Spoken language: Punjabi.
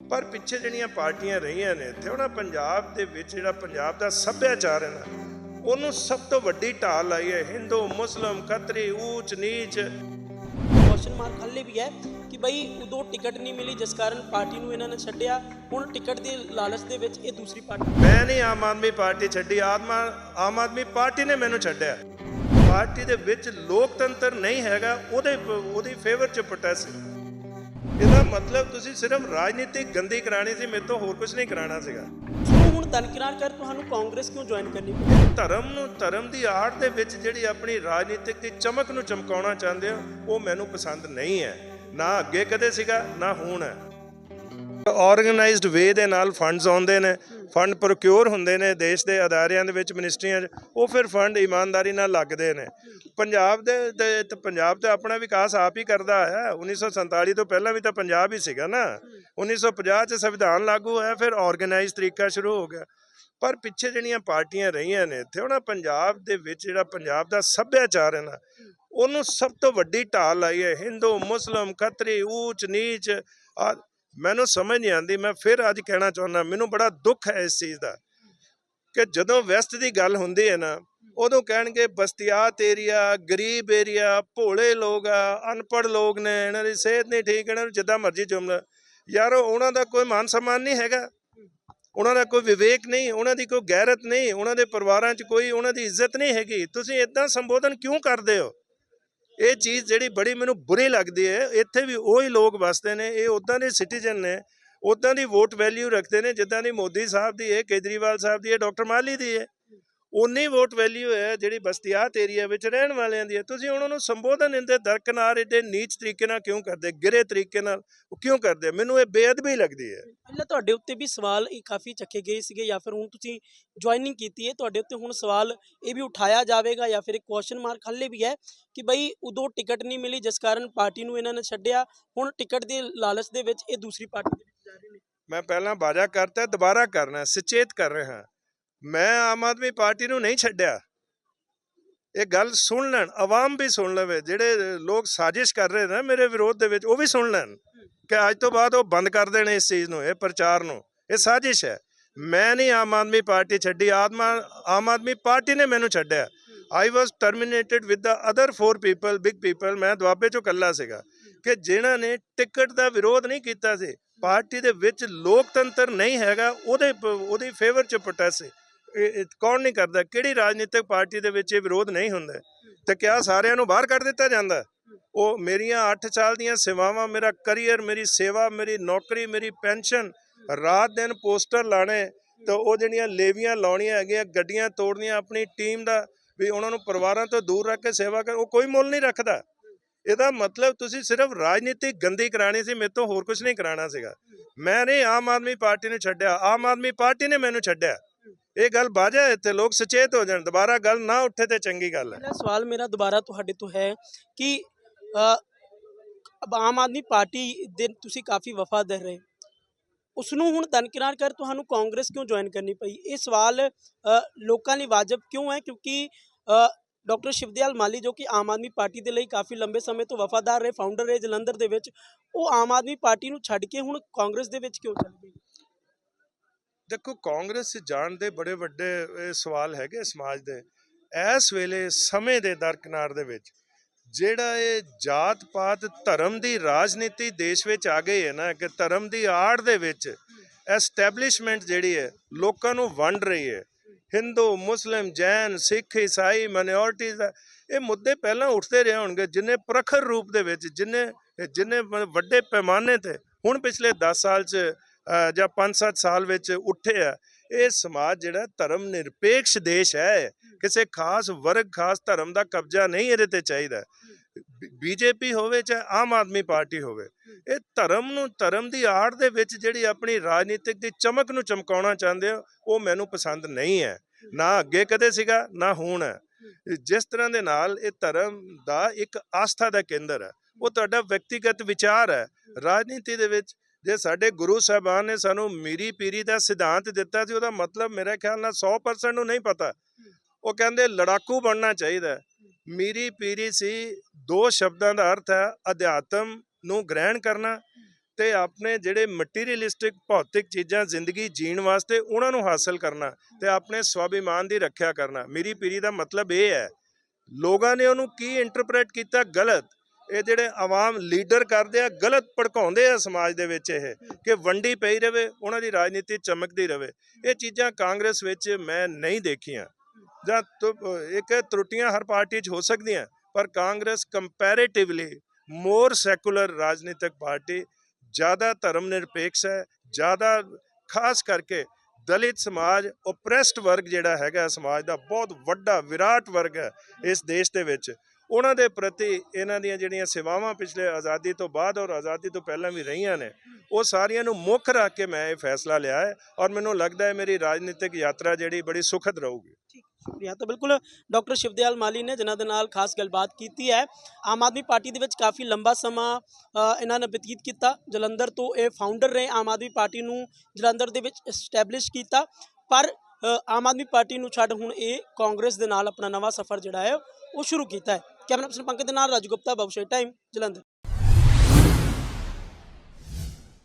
ਪਰ ਪਿੱਛੇ ਜਿਹੜੀਆਂ ਪਾਰਟੀਆਂ ਰਹੀਆਂ ਨੇ ਤੇ ਉਹਨਾਂ ਪੰਜਾਬ ਦੇ ਵਿੱਚ ਜਿਹੜਾ ਪੰਜਾਬ ਦਾ ਸੱਭਿਆਚਾਰ ਹੈ ਨਾ ਉਹਨੂੰ ਸਭ ਤੋਂ ਵੱਡੀ ਢਾਲ ਲਾਈ ਹੈ। ਹਿੰਦੂ ਮੁਸਲਮ ਖੱਤਰੀ ਊਚ ਨੀਚ। ਕੁਐਸਚਨ ਮਾਰਕ ਹੱਲੇ ਵੀ ਹੈ ਕਿ ਬਈ ਉਦੋਂ ਟਿਕਟ ਨਹੀਂ ਮਿਲੀ ਜਿਸ ਕਾਰਨ ਪਾਰਟੀ ਨੂੰ ਇਹਨਾਂ ਨੇ ਛੱਡਿਆ। ਹੁਣ ਟਿਕਟ ਦੇ ਲਾਲਚ ਦੇ ਵਿੱਚ ਇਹ ਦੂਸਰੀ ਪਾਰਟੀ ਮੈਂ ਨਹੀਂ ਆਮ ਆਦਮੀ ਪਾਰਟੀ ਛੱਡੀ ਆਦਮਾ ਆਮ ਆਦਮੀ ਪਾਰਟੀ ਨੇ ਮੈਨੂੰ ਛੱਡਿਆ। ਪਾਰਟੀ ਦੇ ਵਿੱਚ ਲੋਕਤੰਤਰ ਨਹੀਂ ਹੈਗਾ ਉਹਦੇ ਉਹਦੀ ਫੇਵਰ ਚ ਪ੍ਰੋਟੈਸਟ ਇਹਦਾ ਮਤਲਬ ਤੁਸੀਂ ਸਿਰਫ ਰਾਜਨੀਤੀ ਗੰਦੀ ਕਰਾਣੀ ਸੀ ਮੇਰੇ ਤੋਂ ਹੋਰ ਕੁਝ ਨਹੀਂ ਕਰਾਣਾ ਸੀਗਾ। ਸੋ ਹੁਣ ਦਨਕਿਨਾਰ ਕਰ ਤੁਹਾਨੂੰ ਕਾਂਗਰਸ ਕਿਉਂ ਜੁਆਇਨ ਕਰਨੀ ਪਈ? ਧਰਮ ਨੂੰ ਧਰਮ ਦੀ ਆੜ ਦੇ ਵਿੱਚ ਜਿਹੜੀ ਆਪਣੀ ਰਾਜਨੀਤਿਕ ਦੀ ਚਮਕ ਨੂੰ ਚਮਕਾਉਣਾ ਚਾਹੁੰਦੇ ਹੋ ਉਹ ਮੈਨੂੰ ਪਸੰਦ ਨਹੀਂ ਹੈ। ਨਾ ਅੱਗੇ ਕਦੇ ਸੀਗਾ ਨਾ ਹੁਣ ਹੈ। ਆਰਗੇਨਾਈਜ਼ਡ ਵੇ ਦੇ ਨਾਲ ਫੰਡਸ ਆਉਂਦੇ ਨੇ ਫੰਡ ਪ੍ਰੋਕਿਉਰ ਹੁੰਦੇ ਨੇ ਦੇਸ਼ ਦੇ ਅਦਾਰਿਆਂ ਦੇ ਵਿੱਚ ਮਿਨਿਸਟਰੀਆਂ 'ਚ, ਉਹ ਫਿਰ ਫੰਡ ਇਮਾਨਦਾਰੀ ਨਾਲ ਲੱਗਦੇ ਨੇ। ਪੰਜਾਬ ਦੇ ਪੰਜਾਬ ਤੇ ਆਪਣਾ ਵਿਕਾਸ ਆਪ ਹੀ ਕਰਦਾ ਹੈ। 1947 ਤੋਂ ਪਹਿਲਾਂ ਵੀ ਤਾਂ ਪੰਜਾਬ ਹੀ ਸੀਗਾ ਨਾ। 1950 ਚ ਸੰਵਿਧਾਨ ਲਾਗੂ ਹੋਇਆ, ਫਿਰ ਆਰਗੇਨਾਈਜ਼ ਤਰੀਕਾ ਸ਼ੁਰੂ ਹੋ ਗਿਆ। ਪਰ ਪਿੱਛੇ ਜਿਹੜੀਆਂ ਪਾਰਟੀਆਂ ਰਹੀਆਂ ਨੇ ਤੇ ਉਹਨਾਂ ਪੰਜਾਬ ਦੇ ਵਿੱਚ ਜਿਹੜਾ ਪੰਜਾਬ ਦਾ ਸੱਭਿਆਚਾਰ ਹੈ ਨਾ, ਉਹਨੂੰ ਸਭ ਤੋਂ ਵੱਡੀ ਢਾਲ ਲਾਈ ਹੈ। ਹਿੰਦੂ, ਮੁਸਲਮ, ਖੱਤਰੀ, ਊਚ, ਨੀਚ, ਆ ਮੈਨੂੰ ਸਮਝ ਨਹੀਂ ਆਉਂਦੀ, ਮੈਂ ਫਿਰ ਅੱਜ ਕਹਿਣਾ ਚਾਹੁੰਦਾ, ਮੈਨੂੰ ਬੜਾ ਦੁੱਖ ਹੈ ਇਸ ਚੀਜ਼ ਦਾ ਕਿ ਜਦੋਂ ਵੈਸਟ ਦੀ ਗੱਲ ਹੁੰਦੀ ਹੈ ਨਾ, ਉਦੋਂ ਕਹਿਣਗੇ ਬਸਤੀਆਤ ਏਰੀਆ ਗਰੀਬ ਏਰੀਆ ਭੋਲੇ ਲੋਕ ਆ, ਅਨਪੜ੍ਹ ਲੋਕ ਨੇ, ਇਹਨਾਂ ਦੀ ਸਿਹਤ ਨਹੀਂ ਠੀਕ, ਇਹਨਾਂ ਨੂੰ ਜਿੱਦਾਂ ਮਰਜ਼ੀ ਜੁਮਲਾ ਯਾਰ, ਉਹਨਾਂ ਦਾ ਕੋਈ ਮਾਨ ਸਨਮਾਨ ਨਹੀਂ ਹੈਗਾ। ਉਹਨਾਂ ਦਾ ਕੋਈ ਵਿਵੇਕ ਨਹੀਂ, ਉਹਨਾਂ ਦੀ ਕੋਈ ਗੈਰਤ ਨਹੀਂ, ਉਹਨਾਂ ਦੇ ਪਰਿਵਾਰਾਂ 'ਚ ਕੋਈ, ਉਹਨਾਂ ਦੀ ਇੱਜ਼ਤ ਨਹੀਂ ਹੈਗੀ। ਤੁਸੀਂ ਇਦਾਂ ਸੰਬੋਧਨ ਕਿਉਂ ਕਰਦੇ ਹੋ? ਇਹ ਚੀਜ਼ ਜਿਹੜੀ ਬੜੀ ਮੈਨੂੰ ਬੁਰੀ ਲੱਗਦੀ ਹੈ, ਇੱਥੇ ਵੀ ਉਹੀ ਲੋਕ ਵਸਦੇ ਨੇ, ਇਹ ਉਦਾਂ ਦੇ ਸਿਟੀਜ਼ਨ ਨੇ ਉਦਾਂ ਦੀ ਵੋਟ ਵੈਲਿਊ ਰੱਖਦੇ ਨੇ, ਜਿੱਦਾਂ ਦੀ ਮੋਦੀ ਸਾਹਿਬ ਦੀ ਹੈ, ਕੇਜਰੀਵਾਲ ਸਾਹਿਬ ਦੀ ਹੈ, ਡਾਕਟਰ ਮਾਲੀ ਦੀ ਹੈ। ਉਨੀ ਵੋਟ ਵੈਲਿਊ ਹੈ ਜਿਹੜੀ ਬਸਤੀਆਤ ਏਰੀਆ ਵਿੱਚ ਰਹਿਣ ਵਾਲਿਆਂ ਦੀ ਹੈ। ਤੁਸੀਂ ਉਹਨਾਂ ਨੂੰ ਸੰਬੋਧਨ ਇੰਦੇ ਦਰਕਨਾਰ ਏਡੇ ਨੀਚ ਤਰੀਕੇ ਨਾਲ ਕਿਉਂ ਕਰਦੇ? ਗਿਰੇ ਤਰੀਕੇ ਨਾਲ ਉਹ ਕਿਉਂ ਕਰਦੇ? ਮੈਨੂੰ ਇਹ ਬੇਅਦਬੀ ਲੱਗਦੀ ਹੈ। ਪਹਿਲਾਂ ਤੁਹਾਡੇ ਉੱਤੇ ਵੀ ਸਵਾਲ ਇਹ ਕਾਫੀ ਚੱਕੇ ਗਏ ਸੀਗੇ ਜਾਂ ਫਿਰ ਹੁਣ ਤੁਸੀਂ ਜੁਆਇਨਿੰਗ ਕੀਤੀ ਹੈ ਤੁਹਾਡੇ ਉੱਤੇ ਹੁਣ ਸਵਾਲ ਇਹ ਵੀ ਉਠਾਇਆ ਜਾਵੇਗਾ ਜਾਂ ਫਿਰ ਇੱਕ ਕੁਐਸਚਨ ਮਾਰਕ ਹੱਲੇ ਵੀ ਹੈ ਕਿ ਬਈ ਉਦੋਂ ਟਿਕਟ ਨਹੀਂ ਮਿਲੀ ਜਿਸ ਕਾਰਨ ਪਾਰਟੀ ਨੂੰ ਇਹਨਾਂ ਨੇ ਛੱਡਿਆ ਹੁਣ ਟਿਕਟ ਦੇ ਲਾਲਚ ਦੇ ਵਿੱਚ ਇਹ ਦੂਸਰੀ ਪਾਰਟੀ ਦੇ ਵਿੱਚ ਜਾ ਰਹੇ ਨੇ। ਮੈਂ ਪਹਿਲਾਂ ਵਾਅਦਾ ਕਰਤਾ ਦੁਬਾਰਾ ਕਰਨਾ ਸੁਚੇਤ ਕਰ ਰਿਹਾ। ਮੈਂ ਆਮ ਆਦਮੀ ਪਾਰਟੀ ਨੂੰ ਨਹੀਂ ਛੱਡਿਆ। ਇਹ ਗੱਲ ਸੁਣ ਲੈਣ, ਆਵਾਮ ਵੀ ਸੁਣ ਲਵੇ, ਜਿਹੜੇ ਲੋਕ ਸਾਜ਼ਿਸ਼ ਕਰ ਰਹੇ ਨੇ ਮੇਰੇ ਵਿਰੋਧ ਦੇ ਵਿੱਚ, ਉਹ ਵੀ ਸੁਣ ਲੈਣ ਕਿ ਅੱਜ ਤੋਂ ਬਾਅਦ ਉਹ ਬੰਦ ਕਰ ਦੇਣ ਇਸ ਚੀਜ਼ ਨੂੰ, ਇਹ ਪ੍ਰਚਾਰ ਨੂੰ, ਇਹ ਸਾਜ਼ਿਸ਼ ਹੈ। ਮੈਂ ਨਹੀਂ ਆਮ ਆਦਮੀ ਪਾਰਟੀ ਛੱਡੀ, ਆਦਮਾ, ਆਮ ਆਦਮੀ ਪਾਰਟੀ ਨੇ ਮੈਨੂੰ ਛੱਡਿਆ। I was terminated with the other four people big people ਮੈਂ ਦੁਆਬੇ ਚੋਂ ਇਕੱਲਾ ਸੀਗਾ ਕਿ ਜਿਨ੍ਹਾਂ ਨੇ ਟਿਕਟ ਦਾ ਵਿਰੋਧ ਨਹੀਂ ਕੀਤਾ ਸੀ। ਪਾਰਟੀ ਦੇ ਵਿੱਚ ਲੋਕਤੰਤਰ ਨਹੀਂ ਹੈਗਾ, ਉਹਦੇ ਪ- ਉਹਦੀ ਫੇਵਰ ਚ ਪ੍ਰੋਟੈਸਟ ਕੌਣ ਨਹੀਂ ਕਰਦਾ? ਕਿਹੜੀ ਰਾਜਨੀਤਿਕ ਪਾਰਟੀ ਦੇ ਵਿੱਚ ਇਹ ਵਿਰੋਧ ਨਹੀਂ ਹੁੰਦਾ? ਤੇ ਕਿਆ ਸਾਰਿਆਂ ਨੂੰ ਬਾਹਰ ਕੱਢ ਦਿੱਤਾ ਜਾਂਦਾ? ਉਹ ਮੇਰੀਆਂ 8 ਸਾਲ ਦੀਆਂ ਸੇਵਾਵਾਂ, ਮੇਰਾ ਕੈਰੀਅਰ, ਮੇਰੀ ਸੇਵਾ, ਮੇਰੀ ਨੌਕਰੀ, ਮੇਰੀ ਪੈਨਸ਼ਨ, ਰਾਤ ਦਿਨ ਪੋਸਟਰ ਲਾਣੇ, ਤੇ ਉਹ ਜਿਹੜੀਆਂ ਲੇਵੀਆਂ ਲਾਉਣੀਆਂ ਹੈਗੀਆਂ, ਗੱਡੀਆਂ ਤੋੜਨੀਆਂ, ਆਪਣੀ ਟੀਮ ਦਾ ਵੀ ਉਹਨਾਂ ਨੂੰ ਪਰਿਵਾਰਾਂ ਤੋਂ ਦੂਰ ਰੱਖ ਕੇ ਸੇਵਾ ਕਰ, ਉਹ ਕੋਈ ਮੁੱਲ ਨਹੀਂ ਰੱਖਦਾ। ਇਹਦਾ ਮਤਲਬ ਤੁਸੀਂ ਸਿਰਫ ਰਾਜਨੀਤੀ ਗੰਦੀ ਕਰਾਣੀ ਸੀ, ਮੇਰੇ ਤੋਂ ਹੋਰ ਕੁਝ ਨਹੀਂ ਕਰਾਣਾ ਸੀਗਾ। ਮੈਂ ਨਹੀਂ ਆਮ ਆਦਮੀ ਪਾਰਟੀ ਨੂੰ ਛੱਡਿਆ, ਆਮ ਆਦਮੀ ਪਾਰਟੀ ਨੇ ਮੈਨੂੰ ਛੱਡਿਆ। ਇਹ ਗੱਲ ਬਾਜਾ ਇੱਥੇ, ਲੋਕ ਸੁਚੇਤ ਹੋ ਜਾਣ, ਦੁਬਾਰਾ ਗੱਲ ਨਾ ਉੱਠੇ ਤੇ ਚੰਗੀ ਗੱਲ ਹੈ। ਸਵਾਲ ਮੇਰਾ ਦੁਬਾਰਾ ਤੁਹਾਡੇ ਤੋਂ ਹੈ ਕਿ ਅਬ ਆਮ ਆਦਮੀ ਪਾਰਟੀ ਦੇ ਤੁਸੀਂ ਕਾਫੀ ਵਫਾਦਾਰ ਰਹੇ। ਉਸ ਨੂੰ ਹੁਣ ਦਨਕਿਨਾਰ ਕਰ ਤੁਹਾਨੂੰ ਕਾਂਗਰਸ ਕਿਉਂ ਜੁਆਇਨ ਕਰਨੀ ਪਈ? ਇਹ ਸਵਾਲ ਲੋਕਾਂ ਲਈ ਵਾਜਬ ਕਿਉਂ ਹੈ? ਕਿਉਂਕਿ ਡਾਕਟਰ ਸ਼ਿਵਦਿਆਲ ਮਾਲੀ ਜੋ ਕਿ ਆਮ ਆਦਮੀ ਪਾਰਟੀ ਦੇ ਲਈ ਕਾਫੀ ਲੰਬੇ ਸਮੇਂ ਤੋਂ ਵਫਾਦਾਰ ਰਹੇ ਫਾਊਂਡਰ ਰਹੇ, ਜਲੰਧਰ ਦੇ ਵਿੱਚ, ਉਹ ਆਮ ਆਦਮੀ ਪਾਰਟੀ ਨੂੰ ਛੱਡ ਕੇ ਹੁਣ ਕਾਂਗਰਸ ਦੇ ਵਿੱਚ ਕਿਉਂ ਚਲ? ਦੇਖੋ, ਕਾਂਗਰਸ ਜਾਣ ਦੇ ਬੜੇ ਵੱਡੇ ਸਵਾਲ ਹੈਗੇ ਸਮਾਜ ਦੇ। ਇਸ ਵੇਲੇ ਸਮੇਂ ਦੇ ਦਰਕਨਾਰ ਦੇ ਵਿੱਚ, ਜਿਹੜਾ ਇਹ ਜਾਤ ਪਾਤ ਧਰਮ ਦੀ ਰਾਜਨੀਤੀ ਦੇਸ਼ ਵਿੱਚ ਆ ਗਈ ਹੈ ਨਾ, ਕਿ ਧਰਮ ਦੀ ਆੜ ਦੇ ਵਿੱਚ ਐਸਟੈਬਲਿਸ਼ਮੈਂਟ ਜਿਹੜੀ ਹੈ, ਲੋਕਾਂ ਨੂੰ ਵੰਡ ਰਹੀ ਹੈ। ਹਿੰਦੂ, ਮੁਸਲਿਮ, ਜੈਨ, ਸਿੱਖ, ਈਸਾਈ ਮਾਈਨੋਰਿਟੀਜ਼ ਇਹ ਮੁੱਦੇ ਪਹਿਲਾਂ ਉੱਠਦੇ ਰਹੇ ਹੋਣਗੇ, ਜਿਨੇ ਪ੍ਰਖਰ ਰੂਪ ਦੇ ਵਿੱਚ, ਜਿਨੇ ਜਿਨੇ ਵੱਡੇ ਪੈਮਾਨੇ ਤੇ ਹੁਣ ਪਿਛਲੇ 10 ਸਾਲ 'ਚ ਜਾਂ 5-7 ਸਾਲ ਵਿੱਚ ਉੱਠੇ ਆ, ਇਹ ਸਮਾਜ ਜਿਹੜਾ ਧਰਮ ਨਿਰਪੇਖ ਦੇਸ਼ ਹੈ, ਕਿਸੇ ਖਾਸ ਵਰਗ, ਖਾਸ ਧਰਮ ਦਾ ਕਬਜ਼ਾ ਨਹੀਂ ਇਹਦੇ ਤੇ ਚਾਹੀਦਾ। ਬੀਜੇਪੀ ਹੋਵੇ ਚਾਹੇ ਆਮ ਆਦਮੀ ਪਾਰਟੀ ਹੋਵੇ, ਇਹ ਧਰਮ ਨੂੰ, ਧਰਮ ਦੀ ਆੜ ਦੇ ਵਿੱਚ ਜਿਹੜੀ ਆਪਣੀ ਰਾਜਨੀਤਿਕ ਦੀ ਚਮਕ ਨੂੰ ਚਮਕਾਉਣਾ ਚਾਹੁੰਦੇ ਹੋ, ਉਹ ਮੈਨੂੰ ਪਸੰਦ ਨਹੀਂ ਹੈ। ਨਾ ਅੱਗੇ ਕਦੇ ਸੀਗਾ, ਨਾ ਹੁਣ ਹੈ। ਜਿਸ ਤਰ੍ਹਾਂ ਦੇ ਨਾਲ ਇਹ ਧਰਮ ਦਾ ਇੱਕ ਆਸਥਾ ਦਾ ਕੇਂਦਰ ਹੈ, ਉਹ ਤੁਹਾਡਾ ਵਿਅਕਤੀਗਤ ਵਿਚਾਰ ਹੈ। ਰਾਜਨੀਤੀ ਦੇ ਵਿੱਚ ਜੇ ਸਾਡੇ ਗੁਰੂ ਸਾਹਿਬਾਨ ਨੇ ਸਾਨੂੰ ਮੀਰੀ ਪੀਰੀ ਦਾ ਸਿਧਾਂਤ ਦਿੱਤਾ ਸੀ, ਉਹਦਾ ਮਤਲਬ ਮੇਰੇ ਖਿਆਲ ਨਾਲ 100% ਨੂੰ ਨਹੀਂ ਪਤਾ। ਉਹ ਕਹਿੰਦੇ ਲੜਾਕੂ ਬਣਨਾ ਚਾਹੀਦਾ ਹੈ। ਮੀਰੀ ਪੀਰੀ ਸੀ, ਦੋ ਸ਼ਬਦਾਂ ਦਾ ਅਰਥ ਹੈ ਅਧਿਆਤਮ ਨੂੰ ਗ੍ਰਹਿਣ ਕਰਨਾ ਤੇ ਆਪਣੇ ਜਿਹੜੇ ਮਟੀਰੀਅਲਿਸਟਿਕ ਭੌਤਿਕ ਚੀਜ਼ਾਂ ਜ਼ਿੰਦਗੀ ਜੀਣ ਵਾਸਤੇ ਉਹਨਾਂ ਨੂੰ ਹਾਸਲ ਕਰਨਾ ਤੇ ਆਪਣੇ ਸਵਾਭਿਮਾਨ ਦੀ ਰੱਖਿਆ ਕਰਨਾ। ਮੇਰੀ ਪੀੜੀ ਦਾ ਮਤਲਬ ਇਹ ਹੈ, ਲੋਕਾਂ ਨੇ ਉਹਨੂੰ ਕੀ ਇੰਟਰਪ੍ਰੀਟ ਕੀਤਾ? ਗਲਤ। ਇਹ ਜਿਹੜੇ ਆਵਾਮ ਲੀਡਰ ਕਰਦੇ ਆ, ਗਲਤ ਭੜਕਾਉਂਦੇ ਆ ਸਮਾਜ ਦੇ ਵਿੱਚ ਇਹ, ਕਿ ਵੰਡੀ ਪਈ ਰਵੇ, ਉਹਨਾਂ ਦੀ ਰਾਜਨੀਤੀ ਚਮਕਦੀ ਰਵੇ। ਇਹ ਚੀਜ਼ਾਂ ਕਾਂਗਰਸ ਵਿੱਚ ਮੈਂ ਨਹੀਂ ਦੇਖੀਆਂ। ਜਾਂ ਤੁ- ਇੱਕ ਤਰੁੱਟੀਆਂ ਹਰ ਪਾਰਟੀ 'ਚ ਹੋ ਸਕਦੀਆਂ, ਪਰ ਕਾਂਗਰਸ ਕੰਪੈਰੀਟਿਵਲੀ ਮੋਰ ਸੈਕੂਲਰ ਰਾਜਨੀਤਿਕ ਪਾਰਟੀ ਜ਼ਿਆਦਾ ਧਰਮ ਨਿਰਪੇਖ ਹੈ, ਜ਼ਿਆਦਾ ਖਾਸ ਕਰਕੇ ਦਲਿਤ ਸਮਾਜ ਓਪਰੈਸਡ ਵਰਗ ਜਿਹੜਾ ਹੈਗਾ, ਸਮਾਜ ਦਾ ਬਹੁਤ ਵੱਡਾ ਵਿਰਾਟ ਵਰਗ ਹੈ ਇਸ ਦੇਸ਼ ਦੇ ਵਿੱਚ। ਉਹਨਾਂ ਦੇ ਪ੍ਰਤੀ ਇਹਨਾਂ ਦੀਆਂ ਜਿਹੜੀਆਂ ਸੇਵਾਵਾਂ ਪਿਛਲੇ ਆਜ਼ਾਦੀ ਤੋਂ ਬਾਅਦ ਔਰ ਆਜ਼ਾਦੀ ਤੋਂ ਪਹਿਲਾਂ ਵੀ ਰਹੀਆਂ ਨੇ, ਉਹ ਸਾਰੀਆਂ ਨੂੰ ਮੁੱਖ ਰੱਖ ਕੇ ਮੈਂ ਇਹ ਫੈਸਲਾ ਲਿਆ ਹੈ ਔਰ ਮੈਨੂੰ ਲੱਗਦਾ ਹੈ ਮੇਰੀ ਰਾਜਨੀਤਿਕ ਯਾਤਰਾ ਜਿਹੜੀ ਬੜੀ ਸੁਖਦ ਰਹੂਗੀ। ਸ਼ੁਕਰੀਆ। ਤਾਂ ਬਿਲਕੁਲ ਡਾਕਟਰ ਸ਼ਿਵਦਿਆਲ ਮਾਲੀ ਨੇ ਜਿਨ੍ਹਾਂ ਦੇ ਨਾਲ ਖਾਸ ਗੱਲਬਾਤ ਕੀਤੀ ਹੈ। ਆਮ ਆਦਮੀ ਪਾਰਟੀ ਦੇ ਵਿੱਚ ਕਾਫੀ ਲੰਬਾ ਸਮਾਂ ਇਹਨਾਂ ਨੇ ਬਤੀਤ ਕੀਤਾ। ਜਲੰਧਰ ਤੋਂ ਇਹ ਫਾਊਂਡਰ ਰਹੇ, ਆਮ ਆਦਮੀ ਪਾਰਟੀ ਨੂੰ ਜਲੰਧਰ ਦੇ ਵਿੱਚ ਐਸਟੈਬਲਿਸ਼ ਕੀਤਾ। ਪਰ ਆਮ ਆਦਮੀ ਪਾਰਟੀ ਨੂੰ ਛੱਡ ਹੁਣ ਇਹ ਕਾਂਗਰਸ ਦੇ ਨਾਲ ਆਪਣਾ ਨਵਾਂ ਸਫ਼ਰ ਜਿਹੜਾ ਹੈ, ਉਹ ਸ਼ੁਰੂ ਕੀਤਾ ਹੈ। ਕੈਮਰਾ ਪਰਸਨ ਪੰਕਜ ਦੇ ਨਾਲ ਰਾਜਗੁਪਤਾ ਬਬਸ਼ੇ ਟਾਈਮ ਜਲੰਧਰ।